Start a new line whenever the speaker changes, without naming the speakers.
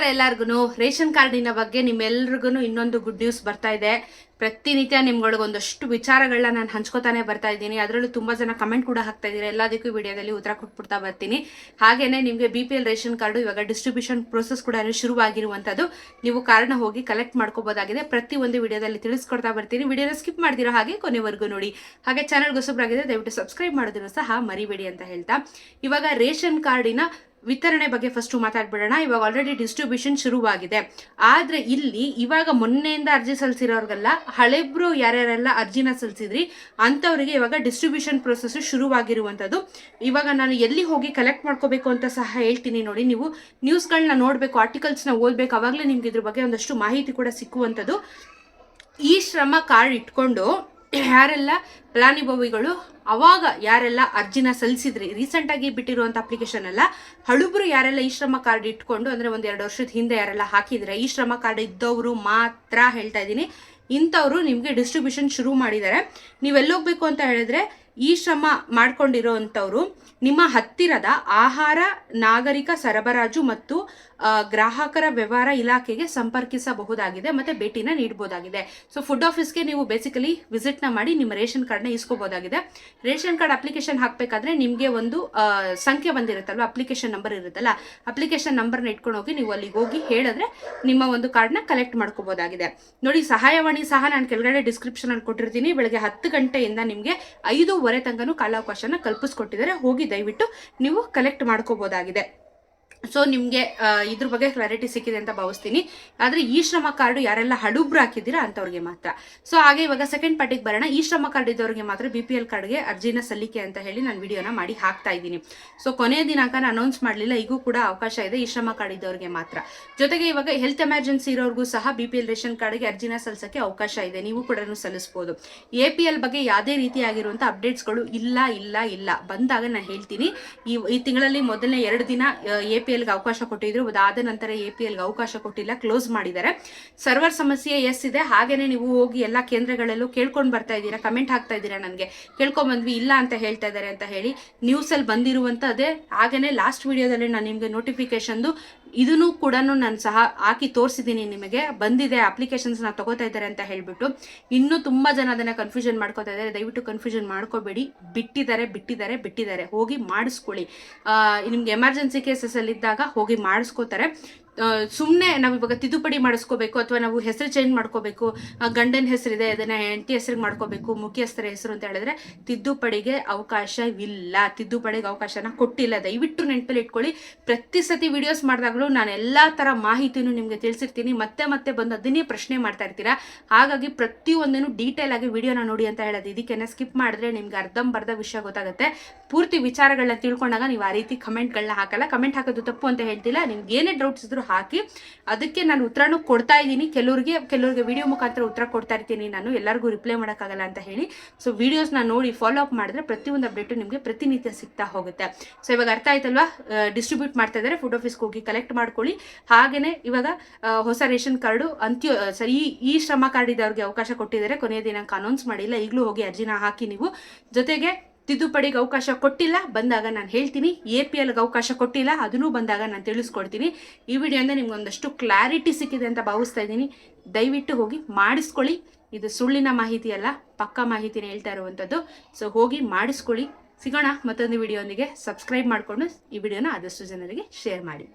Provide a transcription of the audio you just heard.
ನಮಸ್ಕಾರ ಎಲ್ಲರಿಗೂ ರೇಷನ್ ಕಾರ್ಡಿನ ಬಗ್ಗೆ ನಿಮ್ಮೆಲ್ರಿಗೂ ಇನ್ನೊಂದು ಗುಡ್ ನ್ಯೂಸ್ ಬರ್ತಾ ಇದೆ. ಪ್ರತಿನಿತ್ಯ ನಿಮ್ಗಳಿಗೆ ಒಂದಷ್ಟು ವಿಚಾರಗಳನ್ನ ನಾನು ಹಂಚ್ಕೋತಾನೆ ಬರ್ತಾ ಇದ್ದೀನಿ. ಅದರಲ್ಲೂ ತುಂಬ ಜನ ಕಮೆಂಟ್ ಕೂಡ ಹಾಕ್ತಾ ಇದ್ದೀರಾ. ಎಲ್ಲದಕ್ಕೂ ವಿಡಿಯೋದಲ್ಲಿ ಉತ್ತರ ಕೊಟ್ಬಿಡ್ತಾ ಬರ್ತೀನಿ. ಹಾಗೇನೆ ನಿಮಗೆ B P L ration card, ಇವಾಗ ಡಿಸ್ಟ್ರಿಬ್ಯೂಷನ್ ಪ್ರೋಸೆಸ್ ಕೂಡ ಶುರುವಾಗಿರುವಂಥದ್ದು, ನೀವು ಕಾರ್ಡ್ನ ಹೋಗಿ ಕಲೆಕ್ಟ್ ಮಾಡ್ಕೋಬೋದಾಗಿದೆ. ಪ್ರತಿ ಒಂದು ವಿಡಿಯೋದಲ್ಲಿ ತಿಳಿಸ್ಕೊಡ್ತಾ ಬರ್ತೀನಿ. ವಿಡಿಯೋನ ಸ್ಕಿಪ್ ಮಾಡಿದಿರೋ ಹಾಗೆ ಕೊನೆವರೆಗೂ ನೋಡಿ. ಹಾಗೆ ಚಾನಲ್ ಹೊಸಬ್ರಾಗಿದೆ ದಯವಿಟ್ಟು ಸಬ್ಸ್ಕ್ರೈಬ್ ಮಾಡೋದನ್ನು ಸಹ ಮರಿಬೇಡಿ ಅಂತ ಹೇಳ್ತಾ. ಇವಾಗ ರೇಷನ್ ಕಾರ್ಡಿನ ವಿತರಣೆ ಬಗ್ಗೆ ಫಸ್ಟ್ ಮಾತಾಡ್ಬಿಡೋಣ. ಇವಾಗ ಆಲ್ರೆಡಿ ಡಿಸ್ಟ್ರಿಬ್ಯೂಷನ್ ಶುರುವಾಗಿದೆ. ಆದ್ರೆ ಇಲ್ಲಿ ಇವಾಗ ಮೊನ್ನೆಯಿಂದ ಅರ್ಜಿ ಸಲ್ಲಿಸಿರೋರ್ಗೆಲ್ಲ, ಹಳೆಬ್ರು ಯಾರ್ಯಾರೆಲ್ಲ ಅರ್ಜಿನ ಸಲ್ಲಿಸಿದ್ರಿ, ಅಂಥವ್ರಿಗೆ ಇವಾಗ ಡಿಸ್ಟ್ರಿಬ್ಯೂಷನ್ ಪ್ರೊಸೆಸ್ ಶುರುವಾಗಿರುವಂಥದ್ದು. ಇವಾಗ ನಾನು ಎಲ್ಲಿ ಹೋಗಿ ಕಲೆಕ್ಟ್ ಮಾಡ್ಕೋಬೇಕು ಅಂತ ಸಹ ಹೇಳ್ತೀನಿ ನೋಡಿ ನೀವು. ನ್ಯೂಸ್ಗಳನ್ನ ನೋಡಬೇಕು ಆರ್ಟಿಕಲ್ಸ್ನ ಓದಬೇಕು, ಅವಾಗಲೇ ನಿಮ್ಗೆ ಇದ್ರ ಬಗ್ಗೆ ಒಂದಷ್ಟು ಮಾಹಿತಿ ಕೂಡ ಸಿಕ್ಕುವಂಥದ್ದು. ಈ ಶ್ರಮ ಕಾರ್ಡ್ ಇಟ್ಕೊಂಡು ಯಾರೆಲ್ಲ ಫಲಾನುಭವಿಗಳು, ಅವಾಗ ಯಾರೆಲ್ಲ ಅರ್ಜಿನ ಸಲ್ಲಿಸಿದ್ರಿ ರೀಸೆಂಟ್ ಆಗಿ ಬಿಟ್ಟಿರುವಂತ ಅಪ್ಲಿಕೇಶನ್ ಅಲ್ಲ ಹಳುಬರು ಯಾರೆಲ್ಲ ಈ ಶ್ರಮ ಕಾರ್ಡ್ ಇಟ್ಕೊಂಡು, ಅಂದರೆ ಒಂದು ಎರಡು ವರ್ಷದ ಹಿಂದೆ ಯಾರೆಲ್ಲ ಹಾಕಿದ್ರೆ, ಈ ಶ್ರಮ ಕಾರ್ಡ್ ಇದ್ದವರು ಮಾತ್ರ ಹೇಳ್ತಾ ಇದ್ದೀನಿ. ಇಂಥವರು ನಿಮಗೆ ಡಿಸ್ಟ್ರಿಬ್ಯೂಷನ್ ಶುರು ಮಾಡಿದ್ದಾರೆ. ನೀವೆಲ್ಲೋಗ್ಬೇಕು ಅಂತ ಹೇಳಿದ್ರೆ ಈ ಶ್ರಮ ಮಾಡ್ಕೊಂಡಿರೋ ಅಂಥವ್ರು ನಿಮ್ಮ ಹತ್ತಿರದ ಆಹಾರ, ನಾಗರಿಕ ಸರಬರಾಜು ಮತ್ತು ಗ್ರಾಹಕರ ವ್ಯವಹಾರ ಇಲಾಖೆಗೆ ಸಂಪರ್ಕಿಸಬಹುದಾಗಿದೆ ಮತ್ತೆ ಭೇಟಿನ ನೀಡಬಹುದಾಗಿದೆ ಸೊ ಫುಡ್ ಆಫೀಸ್ಗೆ ನೀವು ಬೇಸಿಕಲಿ ವಿಸಿಟ್ನ ಮಾಡಿ ನಿಮ್ಮ ರೇಷನ್ ಕಾರ್ಡ್ನ ಇಸ್ಕೋಬೋದಾಗಿದೆ. ರೇಷನ್ ಕಾರ್ಡ್ ಅಪ್ಲಿಕೇಶನ್ ಹಾಕಬೇಕಾದ್ರೆ ನಿಮಗೆ ಒಂದು ಸಂಖ್ಯೆ ಬಂದಿರುತ್ತಲ್ವ? ಅಪ್ಲಿಕೇಶನ್ ನಂಬರ್ ಇರುತ್ತಲ್ಲ ಅಪ್ಲಿಕೇಶನ್ ನಂಬರ್ನ ಇಟ್ಕೊಂಡು ಹೋಗಿ ನೀವು ಅಲ್ಲಿಗೆ ಹೋಗಿ ಹೇಳಿದ್ರೆ ನಿಮ್ಮ ಒಂದು ಕಾರ್ಡ್ನ ಕಲೆಕ್ಟ್ ಮಾಡ್ಕೋಬೋದಾಗಿದೆ. ನೋಡಿ, ಸಹಾಯವಾಣಿ ಸಹ ನಾನು ಕೆಳಗಡೆ ಡಿಸ್ಕ್ರಿಪ್ಷನ್ ಅಲ್ಲಿ ಕೊಟ್ಟಿರ್ತೀನಿ. ಬೆಳಗ್ಗೆ ಹತ್ತು ಗಂಟೆಯಿಂದ ನಿಮಗೆ ಐದೂವರೆ ತನಕನೂ ಕಾಲಾವಕಾಶನ ಕಲ್ಪಿಸ್ಕೊಟ್ಟಿದ್ದಾರೆ. ಹೋಗಿ ದಯವಿಟ್ಟು ನೀವು ಕಲೆಕ್ಟ್ ಮಾಡ್ಕೋಬಹುದಾಗಿದೆ ಸೊ ನಿಮಗೆ ಇದ್ರ ಬಗ್ಗೆ ಕ್ಲಾರಿಟಿ ಸಿಕ್ಕಿದೆ ಅಂತ ಭಾವಿಸ್ತೀನಿ. ಆದರೆ, ಈ ಶ್ರಮ ಕಾರ್ಡು ಯಾರೆಲ್ಲ ಹಡುಬ್ರು ಹಾಕಿದ್ದೀರಾ ಅಂಥವ್ರಿಗೆ ಮಾತ್ರ. ಸೊ ಹಾಗೆ ಇವಾಗ ಸೆಕೆಂಡ್ ಪಾರ್ಟಿಗೆ ಬರೋಣ. ಈ ಶ್ರಮ ಕಾರ್ಡ್ ಇದ್ದವ್ರಿಗೆ ಮಾತ್ರ ಬಿ ಪಿ ಎಲ್ ಕಾರ್ಡ್ಗೆ ಅರ್ಜಿನ ಸಲ್ಲಿಕೆ ಅಂತ ಹೇಳಿ ನಾನು ವಿಡಿಯೋನ ಮಾಡಿ ಹಾಕ್ತಾ ಇದ್ದೀನಿ. ಸೊ ಕೊನೆಯ ದಿನಾಂಕನ ಅನೌನ್ಸ್ ಮಾಡಲಿಲ್ಲ. ಈಗೂ ಕೂಡ ಅವಕಾಶ ಇದೆ ಈ ಶ್ರಮ ಕಾರ್ಡ್ ಇದ್ದವ್ರಿಗೆ ಮಾತ್ರ. ಜೊತೆಗೆ ಇವಾಗ ಹೆಲ್ತ್ ಎಮರ್ಜೆನ್ಸಿ ಇರೋರ್ಗೂ ಸಹ ಬಿ ಪಿ ಎಲ್ ರೇಷನ್ ಕಾರ್ಡ್ಗೆ ಅರ್ಜಿನ ಸಲ್ಲಿಸೋಕ್ಕೆ ಅವಕಾಶ ಇದೆ. ನೀವು ಕೂಡ ಸಲ್ಲಿಸಬಹುದು ಎ ಪಿ ಎಲ್ ಬಗ್ಗೆ ಯಾವುದೇ ರೀತಿಯಾಗಿರುವಂಥ ಅಪ್ಡೇಟ್ಸ್ಗಳು ಇಲ್ಲ ಇಲ್ಲ ಇಲ್ಲ. ಬಂದಾಗ ನಾನು ಹೇಳ್ತೀನಿ. ಈ ಈ ತಿಂಗಳಲ್ಲಿ ಮೊದಲನೇ ಎರಡು ದಿನ ಎ ಎಲ್ಗೆ ಅವಕಾಶ ಕೊಟ್ಟಿದ್ರು. ಅದಾದ ನಂತರ ಎ ಪಿ ಎಲ್ಗೆ ಅವಕಾಶ ಕೊಟ್ಟಿಲ್ಲ. ಕ್ಲೋಸ್ ಮಾಡಿದ್ದಾರೆ. ಸರ್ವರ್ ಸಮಸ್ಯೆ ಎಸ್ ಇದೆ. ಹಾಗೇನೆ ನೀವು ಹೋಗಿ ಎಲ್ಲ ಕೇಂದ್ರಗಳಲ್ಲೂ ಕೇಳ್ಕೊಂಡು ಬರ್ತಾ ಇದ್ದೀರಾ? ಕಮೆಂಟ್ ಹಾಕ್ತಾ ಇದ್ದೀರಾ ನನಗೆ? ಕೇಳ್ಕೊಂಡ್ ಬಂದ್ವಿ ಇಲ್ಲ ಅಂತ ಹೇಳ್ತಾ ಇದ್ದಾರೆ ಅಂತ ಹೇಳಿ ನ್ಯೂಸಲ್ಲಿ ಬಂದಿರುವಂಥದ್ದೇ ಹಾಗೇನೆ ಲಾಸ್ಟ್ ವಿಡಿಯೋದಲ್ಲಿ ನಾನು ನಿಮಗೆ ನೋಟಿಫಿಕೇಶನ್ದು ಇದನ್ನು ಕೂಡ ನಾನು ಸಹ ಹಾಕಿ ತೋರಿಸಿದ್ದೀನಿ ನಿಮಗೆ. ಬಂದಿದೆ ಅಪ್ಲಿಕೇಶನ್ಸ್ನ ತಗೋತಾ ಇದ್ದಾರೆ ಅಂತ ಹೇಳ್ಬಿಟ್ಟು. ಇನ್ನೂ ತುಂಬ ಜನ ಅದನ್ನು ಕನ್ಫ್ಯೂಷನ್ ಮಾಡ್ಕೋತಾ ಇದ್ದಾರೆ. ದಯವಿಟ್ಟು ಕನ್ಫ್ಯೂಷನ್ ಮಾಡ್ಕೋಬೇಡಿ. ಬಿಟ್ಟಿದ್ದಾರೆ ಬಿಟ್ಟಿದ್ದಾರೆ ಬಿಟ್ಟಿದ್ದಾರೆ. ಹೋಗಿ ಮಾಡಿಸ್ಕೊಳ್ಳಿ. ನಿಮ್ಗೆ ಎಮರ್ಜೆನ್ಸಿ ಕೇಸಸ್ ಅಲ್ಲಿ ಇದ್ದಾಗ ಹೋಗಿ ಮಾಡಿಸ್ಕೋತಾರೆ. ಸುಮ್ಮನೆ ನಾವು ಇವಾಗ ತಿದ್ದುಪಡಿ ಮಾಡಿಸ್ಕೋಬೇಕು ಅಥವಾ ನಾವು ಹೆಸರು ಚೇಂಜ್ ಮಾಡ್ಕೋಬೇಕು ಗಂಡನ ಹೆಸರಿದೆ, ಅದನ್ನು ಹೆಂಡತಿ ಹೆಸರಿಗೆ ಮಾಡ್ಕೋಬೇಕು, ಮುಖ್ಯಸ್ಥರ ಹೆಸರು ಅಂತ ಹೇಳಿದ್ರೆ ತಿದ್ದುಪಡಿಗೆ ಅವಕಾಶವಿಲ್ಲ ತಿದ್ದುಪಡಿಗೆ ಅವಕಾಶನ ಕೊಟ್ಟಿಲ್ಲ. ದಯವಿಟ್ಟು ನೆನಪಲ್ಲಿ ಇಟ್ಕೊಳ್ಳಿ. ಪ್ರತಿ ಸತಿ ವಿಡಿಯೋಸ್ ಮಾಡಿದಾಗಲೂ ನಾನು ಎಲ್ಲ ಥರ ಮಾಹಿತಿನೂ ನಿಮಗೆ ತಿಳಿಸಿರ್ತೀನಿ. ಮತ್ತೆ ಮತ್ತೆ ಬಂದು ಅದನ್ನೇ ಪ್ರಶ್ನೆ ಮಾಡ್ತಾ ಇರ್ತೀರಾ? ಹಾಗಾಗಿ ಪ್ರತಿಯೊಂದನ್ನು ಡೀಟೇಲ್ ಆಗಿ ವಿಡಿಯೋನ ನೋಡಿ ಅಂತ ಹೇಳೋದು. ಇದಕ್ಕೆನ ಸ್ಕಿಪ್ ಮಾಡಿದ್ರೆ ನಿಮ್ಗೆ ಅರ್ಧಂಬರ್ಧ ವಿಷಯ ಗೊತ್ತಾಗುತ್ತೆ. ಪೂರ್ತಿ ವಿಚಾರಗಳನ್ನ ತಿಳ್ಕೊಂಡಾಗ ನೀವು ಆ ರೀತಿ ಕಮೆಂಟ್ಗಳನ್ನ ಹಾಕಲ್ಲ. ಕಮೆಂಟ್ ಹಾಕೋದು ತಪ್ಪು ಅಂತ ಹೇಳ್ತಿಲ್ಲ. ನಿಮ್ಗೆ ಏನೇ ಡೌಟ್ಸ್ ಇದ್ರೂ ಹಾಕಿ ಅದಕ್ಕೆ ನಾನು ಉತ್ತರನೂ ಕೊಡ್ತಾ ಇದ್ದೀನಿ. ಕೆಲವ್ರಿಗೆ ಕೆಲವ್ರಿಗೆ ವಿಡಿಯೋ ಮುಖಾಂತರ ಉತ್ತರ ಕೊಡ್ತಾ ಇರ್ತೀನಿ. ನಾನು ಎಲ್ಲರಿಗೂ ರಿಪ್ಲೈ ಮಾಡೋಕ್ಕಾಗಲ್ಲ ಅಂತ ಹೇಳಿ. ಸೊ ವಿಡಿಯೋಸ್ನ ನೋಡಿ ಫಾಲೋ ಅಪ್ ಮಾಡಿದ್ರೆ ಪ್ರತಿಯೊಂದು ಅಪ್ಡೇಟು ನಿಮಗೆ ಪ್ರತಿನಿತ್ಯ ಸಿಗ್ತಾ ಹೋಗುತ್ತೆ. ಸೊ ಇವಾಗ ಅರ್ಥ ಆಯ್ತಲ್ವಾ? ಡಿಸ್ಟ್ರಿಬ್ಯೂಟ್ ಮಾಡ್ತಾ ಇದ್ದಾರೆ. ಫುಡ್ ಆಫೀಸ್ಗೆ ಹೋಗಿ ಕಲೆಕ್ಟ್ ಮಾಡ್ಕೊಳ್ಳಿ. ಹಾಗೇನೇ ಇವಾಗ ಹೊಸ ರೇಷನ್ ಕಾರ್ಡು ಅಂತ್ಯ ಸರಿ, ಈ- ಈ ಶ್ರಮ ಕಾರ್ಡ್ ಇದ್ದವ್ರಿಗೆ ಅವಕಾಶ ಕೊಟ್ಟಿದ್ದಾರೆ. ಕೊನೆಯ ದಿನಾಂಕ ಅನೌನ್ಸ್ ಮಾಡಿಲ್ಲ. ಈಗಲೂ ಹೋಗಿ ಅರ್ಜಿನ ಹಾಕಿ ನೀವು. ಜೊತೆಗೆ ತಿದ್ದುಪಡಿಗೆ ಅವಕಾಶ ಕೊಟ್ಟಿಲ್ಲ. ಬಂದಾಗ ನಾನು ಹೇಳ್ತೀನಿ ಎ ಪಿ ಎಲ್ಗೆ ಅವಕಾಶ ಕೊಟ್ಟಿಲ್ಲ. ಅದನ್ನೂ ಬಂದಾಗ ನಾನು ತಿಳಿಸ್ಕೊಡ್ತೀನಿ. ಈ ವಿಡಿಯೋಯಿಂದ ನಿಮ್ಗೆ ಒಂದಷ್ಟು ಕ್ಲಾರಿಟಿ ಸಿಕ್ಕಿದೆ ಅಂತ ಭಾವಿಸ್ತಾ ಇದ್ದೀನಿ. ದಯವಿಟ್ಟು ಹೋಗಿ ಮಾಡಿಸ್ಕೊಳ್ಳಿ. ಇದು ಸುಳ್ಳಿನ ಮಾಹಿತಿ ಅಲ್ಲ, ಪಕ್ಕಾ ಮಾಹಿತಿನ ಹೇಳ್ತಾ ಇರುವಂಥದ್ದು. ಸೊ ಹೋಗಿ ಮಾಡಿಸ್ಕೊಳ್ಳಿ. ಸಿಗೋಣ ಮತ್ತೊಂದು ವಿಡಿಯೋನಿಗೆ ಸಬ್ಸ್ಕ್ರೈಬ್ ಮಾಡಿಕೊಂಡು ಈ ವಿಡಿಯೋನ ಆದಷ್ಟು ಜನರಿಗೆ ಶೇರ್ ಮಾಡಿ.